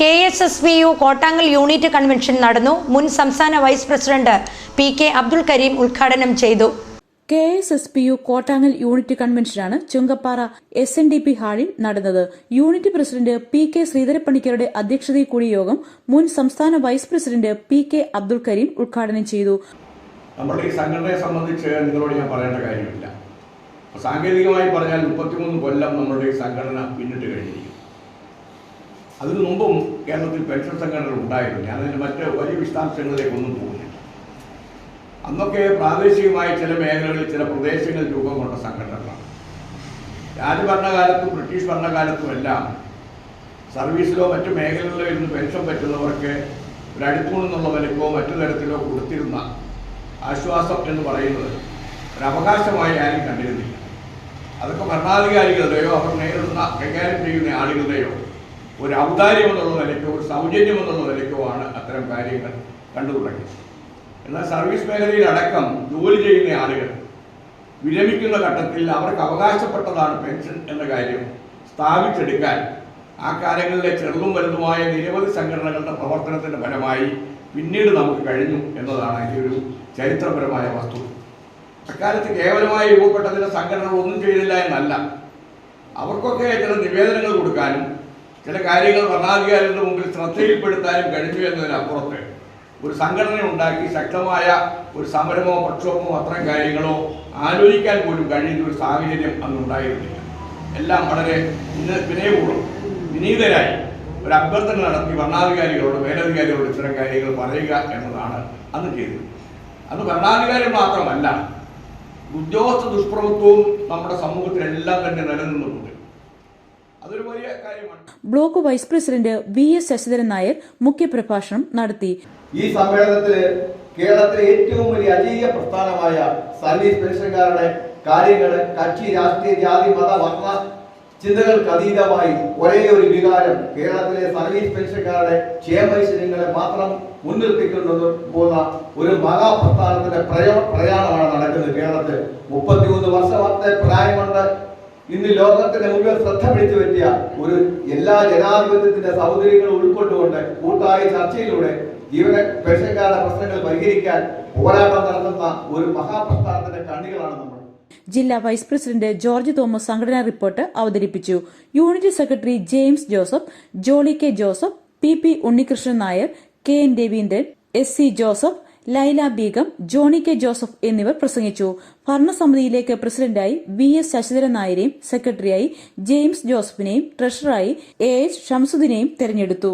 K S S V U Kottangal unit convention നടന്നു. മുൻ സംസ്ഥാന vice president P K Abdul Kareem ഉദ്ഘാടനം ചെയ്തു. K S S P U Kottangal unit കൺവെൻഷനാണ് Chunkappara S N D P ഹാളിൽ നടന്നത്. Unit president P K ശ്രീധരപ്പണിക്കരുടെ അധ്യക്ഷതയിൽ കൂടിയ യോഗം മുൻ സംസ്ഥാന vice president P K Abdul Kareem ഉദ്ഘാടനം ചെയ്തു. നമ്മുടെ ഈ സംഘടനയെ സംബന്ധിച്ച് നിങ്ങളോട് ഞാൻ പറയേണ്ട കാര്യമില്ല. സാങ്കേതികമായി പറഞ്ഞാൽ മുപ്പത്തിമൂന്ന് കൊല്ലം നമ്മുടെ ഈ സംഘടന പിന്നിട്ട് കഴിഞ്ഞിരിക്കും അതിനു മുമ്പും കേരളത്തിൽ പെൻഷൻ സംഘടനകൾ ഉണ്ടായിരുന്നു. ഞാനതിന് മറ്റ് വലിയ വിശദാംശങ്ങളിലേക്കൊന്നും പോകുന്നില്ല. അന്നൊക്കെ പ്രാദേശികമായ ചില മേഖലകളിൽ ചില പ്രദേശങ്ങളിൽ രൂപം കൊണ്ട സംഘടനകളാണ്. രാജഭരണകാലത്തും ബ്രിട്ടീഷ് ഭരണകാലത്തും എല്ലാം സർവീസിലോ മറ്റു മേഖലകളിലോ ഇരുന്ന് പെൻഷൻ പറ്റുന്നവർക്ക് ഒരു അടുക്കൂണെന്നുള്ള നിലക്കോ മറ്റു തരത്തിലോ കൊടുത്തിരുന്ന ആശ്വാസം എന്ന് പറയുന്നത് ഒരു അവകാശമായി ആരും കണ്ടിരുന്നില്ല. അതൊക്കെ ഭരണാധികാരികളുടെയോ അവർ നേരിടുന്ന കൈകാര്യം ചെയ്യുന്ന ആളുകളുടെയോ ഒരു ഔദാര്യം എന്നുള്ള നിലയ്ക്കോ ഒരു സൗജന്യം എന്നുള്ള നിലയ്ക്കോ ആണ് അത്തരം കാര്യങ്ങൾ കണ്ടു തുടങ്ങിയത്. എന്നാൽ സർവീസ് മേഖലയിലടക്കം ജോലി ചെയ്യുന്ന ആളുകൾ വിരമിക്കുന്ന ഘട്ടത്തിൽ അവർക്ക് അവകാശപ്പെട്ടതാണ് പെൻഷൻ എന്ന കാര്യം സ്ഥാപിച്ചെടുക്കാൻ ആ കാലങ്ങളിലെ ചെറുതും വലുതുമായ നിരവധി സംഘടനകളുടെ പ്രവർത്തനത്തിന്റെ ഫലമായി പിന്നീട് നമുക്ക് കഴിഞ്ഞു എന്നതാണ് ഈ ഒരു ചരിത്രപരമായ വസ്തു. അക്കാലത്ത് കേവലമായി രൂപപ്പെട്ട ചില സംഘടനകൾ ഒന്നും ചെയ്തില്ല എന്നല്ല. അവർക്കൊക്കെ ചില നിവേദനങ്ങൾ കൊടുക്കാനും ചില കാര്യങ്ങൾ ഭരണാധികാരികളുടെ മുമ്പിൽ ശ്രദ്ധയിൽപ്പെടുത്താനും കഴിഞ്ഞു എന്നതിനപ്പുറത്ത് ഒരു സംഘടന ഉണ്ടാക്കി ശക്തമായ ഒരു സമരമോ പ്രക്ഷോഭമോ അത്തരം കാര്യങ്ങളോ ആലോചിക്കാൻ പോലും കഴിയുന്ന ഒരു സാഹചര്യം അന്നുണ്ടായിരുന്നില്ല എല്ലാം വളരെ വിന- വിനയപൂർവം വിനീതരായി ഒരു അഭ്യർത്ഥന നടത്തി ഭരണാധികാരികളോട് മേലധികാരികളോട് ഇത്തരം കാര്യങ്ങൾ പറയുക എന്നതാണ് അന്ന് ചെയ്തത്. അന്ന് ഭരണാധികാരികൾ മാത്രമല്ല ഉദ്യോഗസ്ഥ ദുഷ്പ്രഭുത്വവും നമ്മുടെ സമൂഹത്തിലെല്ലാം തന്നെ നിലനിന്നുണ്ട് block vice president V S Sasidharan Nair മുഖ്യപ്രഭാഷണം നടത്തി. ഈ സമ്മേളനത്തിൽ കേരളത്തിലെ ഏറ്റവും വലിയ അജീയ പ്രസ്ഥാനമായ സർവീസ് പെൻഷൻകാരുടെ കാര്യങ്ങൾ കക്ഷി രാഷ്ട്രീയ ജാതി മത വർണ ചിന്തകൾക്ക് അതീതമായി ഒരേ ഒരു വികാരം കേരളത്തിലെ സർവീസ് പെൻഷൻകാരുടെ ക്ഷേമൈശ്വര്യങ്ങളെ മാത്രം മുൻനിർത്തിക്കൊണ്ടു പോകുന്ന ഒരു മഹാപ്രസ്ഥാനത്തിന്റെ പ്രയോ പ്രയാണമാണ് നടക്കുന്നത് കേരളത്തിൽ. മുപ്പത്തിമൂന്ന് വർഷത്തെ പ്രായമുണ്ട് ഇന്ന് ലോകത്തിന്റെ മുഴുവൻ ശ്രദ്ധ പിടിച്ചു പറ്റിയ ഒരു എല്ലാ ജനാധിപത്യത്തിന്റെ സൗകര്യങ്ങളും ഉൾക്കൊണ്ടുകൊണ്ട് കൂട്ടായ ചർച്ചയിലൂടെ ജീവന പെൻഷൻകാരുടെ പ്രശ്നങ്ങൾ പരിഹരിക്കാൻ പോരാട്ടം നടത്തുന്ന ഒരു മഹാപ്രസ്ഥാനത്തിന്റെ കണ്ണികളാണ് നമ്മൾ. ജില്ലാ വൈസ് പ്രസിഡന്റ് ജോർജ് തോമസ് സംഘടനാ റിപ്പോർട്ട് അവതരിപ്പിച്ചു. Unit secretary James Joseph Jolly K Joseph P P Unnikrishnan Nair K N Raveendran S C Joseph Laila Beegum Johny K Joseph എന്നിവർ പ്രസംഗിച്ചു. ഭരണസമിതിയിലേക്ക് പ്രസിഡന്റായി വി എസ് ശശിധരൻ നായരെയും സെക്രട്ടറിയായി ജെയിംസ് ജോസഫിനെയും ട്രഷററായി എ എച്ച് ഷംസുദ്ദീനെയും തെരഞ്ഞെടുത്തു.